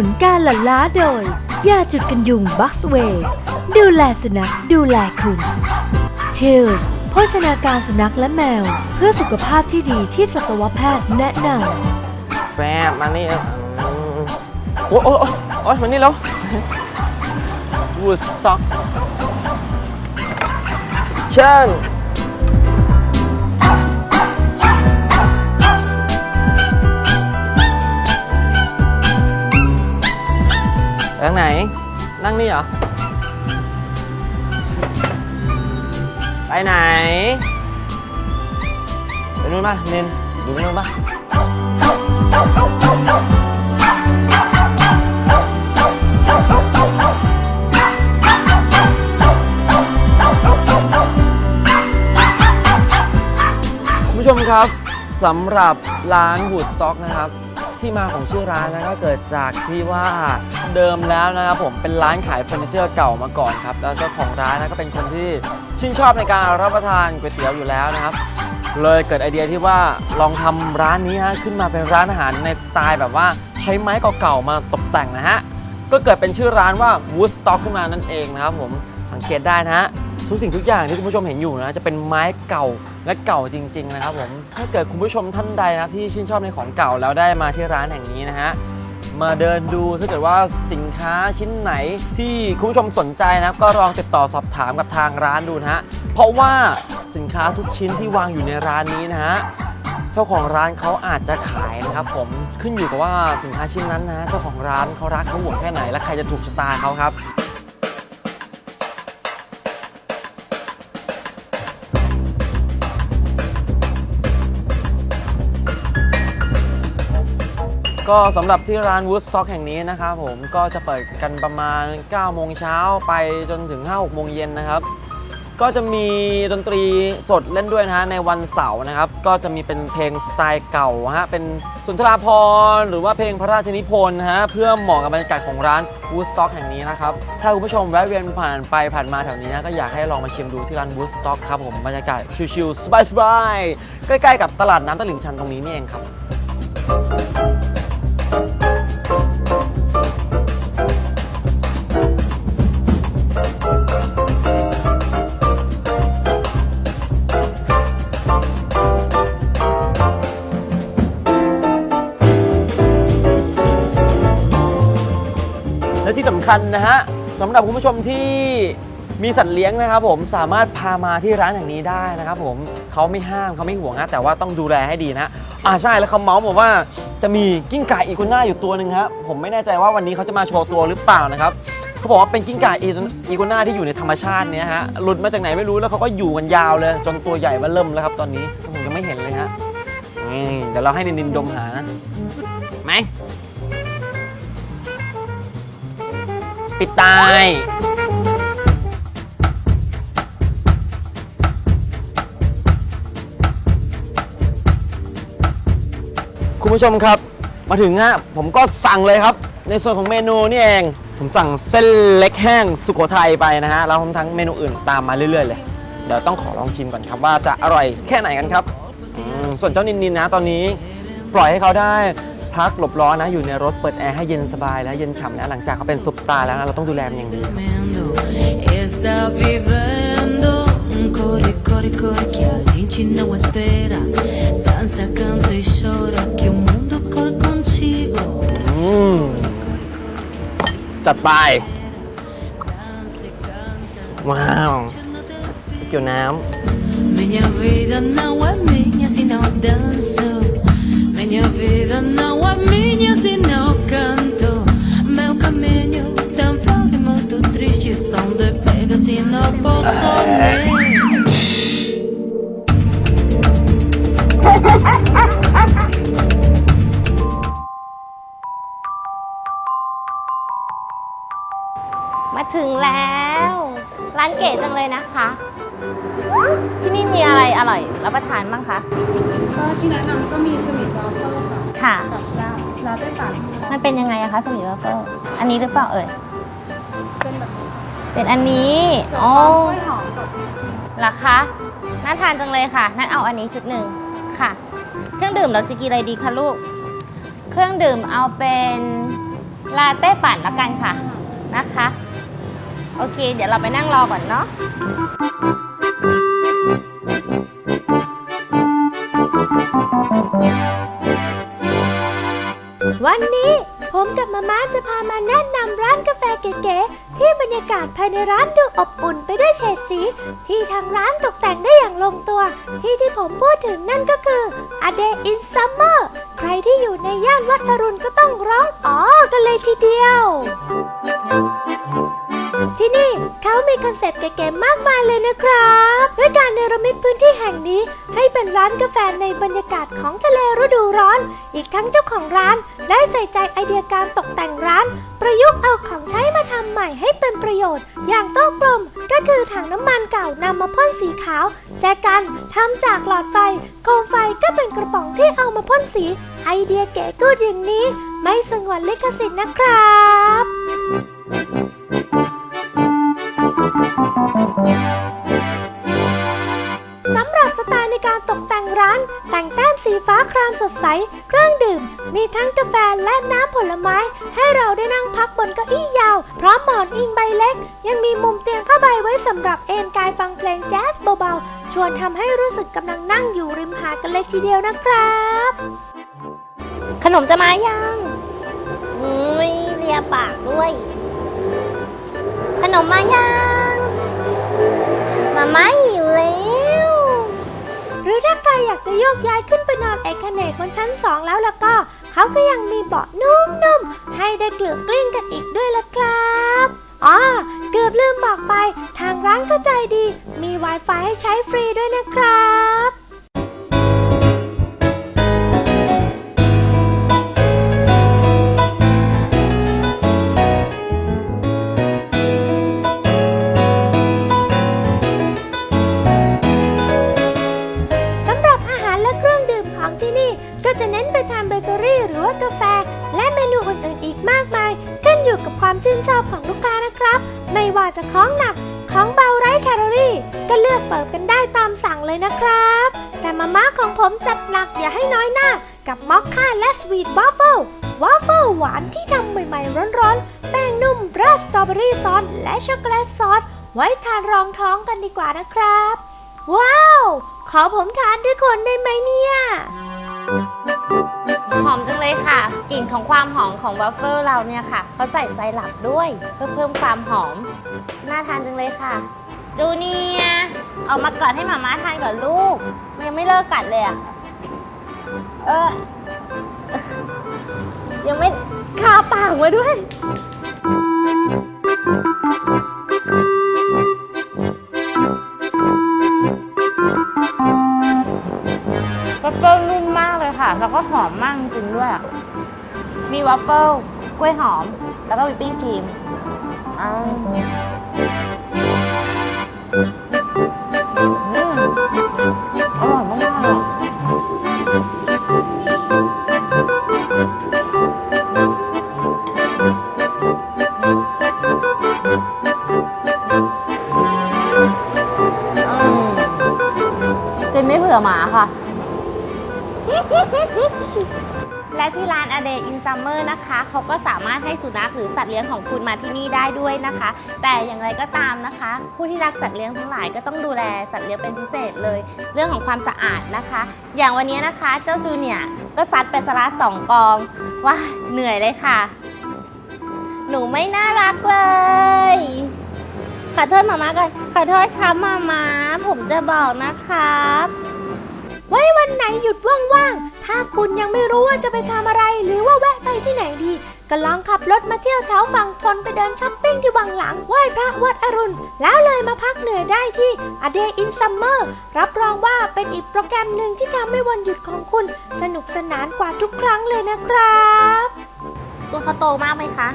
นุนการหลั่นล้าโดย ยาจุดกันยุงบัคสเวย์ดูแลสุนัขดูแลคุณ Hills โภชนาการสุนัขและแมว เพื่อสุขภาพที่ดีที่สัตวแพทย์แนะนำแฟบมานี่อืมโอ้โอ้โอ้โอ้มานี่แล้ววูดสต็อกเชิญ ทางไหน นั่งนี่เหรอ ไปไหน ไปนู่นป่ะเนนอยู่นู่นป่ะคุณผู้ชมครับสำหรับร้านวูดสต็อกนะครับ ที่มาของชื่อร้านนะก็เกิดจากที่ว่าเดิมแล้วนะครับผมเป็นร้านขายเฟอร์นิเจอร์เก่ามาก่อนครับแล้วเจ้าของร้านนะก็เป็นคนที่ชื่นชอบในการรับประทานก๋วยเตี๋ยวอยู่แล้วนะครับ เลยเกิดไอเดียที่ว่าลองทำร้านนี้ฮะขึ้นมาเป็นร้านอาหารในสไตล์แบบว่าใช้ไม้เก่าๆมาตกแต่งนะฮะก็เกิดเป็นชื่อร้านว่า Woodstock ขึ้นมานั่นเองนะครับผมสังเกตได้นะฮะทุกสิ่งทุกอย่างที่คุณผู้ชมเห็นอยู่นะจะเป็นไม้เก่า และเก่าจริง ๆ นะครับผมถ้าเกิดคุณผู้ชมท่านใดนะที่ชื่นชอบในของเก่าแล้วได้มาที่ร้านแห่งนี้นะฮะมาเดินดูถ้าเกิดว่าสินค้าชิ้นไหนที่คุณผู้ชมสนใจนะครับก็ลองติดต่อสอบถามกับทางร้านดูนะฮะเพราะว่าสินค้าทุกชิ้นที่วางอยู่ในร้านนี้นะฮะเจ้าของร้านเขาอาจจะขายนะครับผมขึ้นอยู่กับว่าสินค้าชิ้นนั้นนะเจ้าของร้านเขารักเขาหวงแค่ไหนและใครจะถูกชะตาเขาครับ ก็สำหรับที่ร้าน Woodstock แห่งนี้นะครับผมก็จะเปิดกันประมาณ 9 โมงเช้าไปจนถึง 5-6 โมงเย็นนะครับ ก็จะมีดนตรีสดเล่นด้วยนะฮะในวันเสาร์นะครับ ก็จะมีเป็นเพลงสไตล์เก่าฮะเป็นสุนทราภรณ์หรือว่าเพลงพระราชนิพนธ์ฮะเพื่อเหมาะกับบรรยากาศของร้าน Woodstock แห่งนี้นะครับ ถ้าคุณผู้ชมแวะเวียนผ่านไปผ่านมาแถวนี้นะก็อยากให้ลองมาชิมดูที่ร้าน Woodstock ครับผมบรรยากาศชิลๆสบายๆใกล้ๆกับตลาดน้ำตลิ่งชันตรงนี้นี่เองครับ และที่สำคัญนะฮะสำหรับคุณผู้ชมที่มีสัตว์เลี้ยงนะครับผมสามารถพามาที่ร้านแห่งนี้ได้นะครับผมเขาไม่ห้ามเขาไม่ห่วงนะแต่ว่าต้องดูแลให้ดีนะอ่าใช่แล้วเขาเมาส์บอกว่าจะมีกิ้งก่าอีกัวน่าอยู่ตัวหนึ่งครับผมไม่แน่ใจว่าวันนี้เขาจะมาโชว์ตัวหรือเปล่านะครับเขาบอกว่าเป็นกิ้งก่าอีกัวน่าที่อยู่ในธรรมชาติเนี้ยฮะหลุดมาจากไหนไม่รู้แล้วเขาก็อยู่กันยาวเลย จนตัวใหญ่มาเริ่มแล้วครับตอนนี้ผมยังไม่เห็นเลยฮะเดี๋ยวเราให้นินนินดมหานะไหม ปิดตาย คุณผู้ชมครับ มาถึงฮะผมก็สั่งเลยครับ ในส่วนของเมนูนี่เอง ผมสั่งเส้นเล็กแห้งสุโขทัยไปนะฮะ แล้วทั้งเมนูอื่นตามมาเรื่อย ๆ เลย เดี๋ยวต้องขอลองชิมก่อนครับว่าจะอร่อยแค่ไหนกันครับ ส่วนเจ้านินนินนะตอนนี้ปล่อยให้เขาได้ พักหลบร้อนนะอยู่ในรถเปิดแอร์ให้เย็นสบายแล้วเย็นฉ่ำนะหลังจากเขาเป็นซุปตาร์แล้วนะเราต้องดูแลมันอย่างดี vivendo, está vivendo um core, core, core que a gente não espera. Dança, canta e chora que o mundo corre contigo. อืมจัดไป Dança e canta, ว้าว não te เกี่ยวน้ Minha vida não é minha se não danço. Minha vida não é minha se não canto. Meu caminho tão e muito triste são de pega se não posso nem. เก๋จังเลยนะคะ ที่นี่มีอะไรอร่อยรับประทานบ้างคะ ก็ที่แนะนำก็มีสวีทวอฟเฟิลค่ะค่ะ กับเจ้าลาเต้ฝันมันเป็นยังไงอะคะสมิธวาเฟิลอันนี้หรือเปล่าเอ่ย เป็นแบบนี้เป็นอันนี้ส่วนอ๋อกล้วยหอมกับเหรอคะ น่าทานจังเลยค่ะ นั่นเอาอันนี้ชุดหนึ่งค่ะ เครื่องดื่มเราจะกินอะไรดีคะลูก เครื่องดื่มเอาเป็นลาเต้ปั่นแล้วกันค่ะ นะคะ โอเค เดี๋ยวเราไปนั่งรอก่อนเนาะวันนี้ผมกับมาม่าจะพามาแนะนำร้านกาแฟเก๋ๆที่บรรยากาศภายในร้านดูอบอุ่นไปด้วยเฉดสี ที่ทางร้านตกแต่งได้อย่างลงตัว ที่ที่ผมพูดถึงนั่นก็คือ A Day in Summer ใครที่อยู่ในย่านวัดอรุณก็ต้องร้องอ๋อกันเลยทีเดียว ที่นี่เขามีคอนเซปต์เก๋ๆมากมายเลยนะครับด้วยการเนรมิตพื้นที่แห่งนี้ให้เป็นร้านกาแฟในบรรยากาศของทะเลฤดูร้อน อีกทั้งเจ้าของร้านได้ใส่ใจไอเดียการตกแต่งร้าน ประยุกต์เอาของใช้มาทำใหม่ให้เป็นประโยชน์ อย่างโต๊ะกลมก็คือถังน้ำมันเก่านำมาพ่นสีขาว แจกันทำจากหลอดไฟโคมไฟก็เป็นกระป๋องที่เอามาพ่นสี ไอเดียเก๋กูดอย่างนี้ ไม่สงวนลิขสิทธิ์นะครับ สำหรับสไตล์ในการตกแต่งร้าน แต่งแต้มสีฟ้าครามสดใส เครื่องดื่ม มีทั้งกาแฟและน้ำผลไม้ ให้เราได้นั่งพักบนเก้าอี้ยาว พร้อมหมอนอิงใบเล็ก ยังมีมุมเตียงผ้าใบไว้สำหรับเอนกายฟังเพลงแจ๊สเบาๆ ชวนทำให้รู้สึกกำลังนั่งอยู่ริมหาดกันเลยทีเดียวนะครับ ขนมจะมายังอืมมีเลียปากด้วย ขนมมายัง มาม่าหิวแล้ว หรือถ้าใครอยากจะโยกย้ายขึ้นไปนอนแอกเนกบนชั้นสองแล้วล่ะก็ เขาก็ยังมีเบาะนุ่มๆ ให้ได้เกลือกลิ้งกันอีกด้วยล่ะครับอ๋อเกือบลืมบอกไป ทางร้านก็ใจดี มี Wi-Fi ให้ใช้ฟรีด้วยนะครับ ชื่นชอบของลูกค้านะครับ ไม่ว่าจะของหนักของเบาไร้แคลอรี่ ก็เลือกเปิดกันได้ตามสั่งเลยนะครับ แต่มาม่าของผมจัดหนักอย่าให้น้อยหน้า กับมอคค่าและสวีทวาฟเฟิลวาฟเฟิลหวานที่ทำใหม่ๆร้อนๆ แป้งนุ่มราสตรอเบอรี่ซอสและช็อกโกแลตซอสไว้ทานรองท้องกันดีกว่านะครับ ว้าว ขอผมทานด้วยคนได้ไหมเนี่ย หอมจังเลยค่ะ กลิ่นของความหอมของวัฟเฟิลเราเนี่ยค่ะเขาใส่ไซรัปด้วย เพื่อเพิ่มความหอม น่าทานจังเลยค่ะ จูเนียออกมากอนให้หมาม่าทานก่อนลูก ยังไม่เลิกกัดเลยอะเออ ยังไม่คาปากไว้ด้วย วัฟเฟิลกล้วยหอม แล้วก็วิปปิ้งครีมอ่าอืมอร่อยมากๆอะอืมกินไม่เผื่อหมาค่ะ และที่ร้าน A Day in Summer นะคะเขาก็สามารถให้สุนัขหรือสัตว์เลี้ยงของคุณมาที่นี่ได้ด้วยนะคะ แต่อย่างไรก็ตามนะคะ ผู้ที่รักสัตว์เลี้ยงทั้งหลายก็ต้องดูแลสัตว์เลี้ยงเป็นพิเศษเลย เรื่องของความสะอาดนะคะ อย่างวันนี้นะคะเจ้าจูเนียก็ซัดไปสละสองกองว่าเหนื่อยเลยค่ะ หนูไม่น่ารักเลยขอโทษมาม่าก่อนขอโทษครับมาม่าผมจะบอกนะครับ ไว้วันไหนหยุดว่างๆ ถ้าคุณยังไม่รู้ว่าจะไปทำอะไร หรือว่าแวะไปที่ไหนดี ก็ลองขับรถมาเที่ยวแถวฝั่งทนไปเดินช้อปปิ้งที่วังหลังไหว้พระวัดอรุณ แล้วเลยมาพักเหนื่อยได้ที่ A Day in Summer รับรองว่าเป็นอีกโปรแกรมหนึ่งที่ทำให้วันหยุดของคุณ สนุกสนานกว่าทุกครั้งเลยนะครับตัวเขาโตมากไหมคะ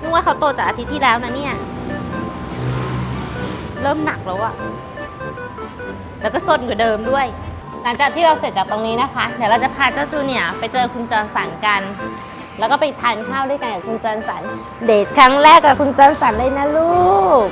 นึกว่าเขาโตจากอาทิตย์ที่แล้วนะเนี่ย เริ่มหนักแล้วอะแล้วก็ซนกว่าเดิมด้วย หลังจากที่เราเสร็จจากตรงนี้นะคะ เดี๋ยวเราจะพาเจ้าจูเนียไปเจอคุณจอร์นสันกัน แล้วก็ไปทานข้าวด้วยกันกับคุณจอร์นสัน เดทครั้งแรกกับคุณจอร์นสันเลยนะลูก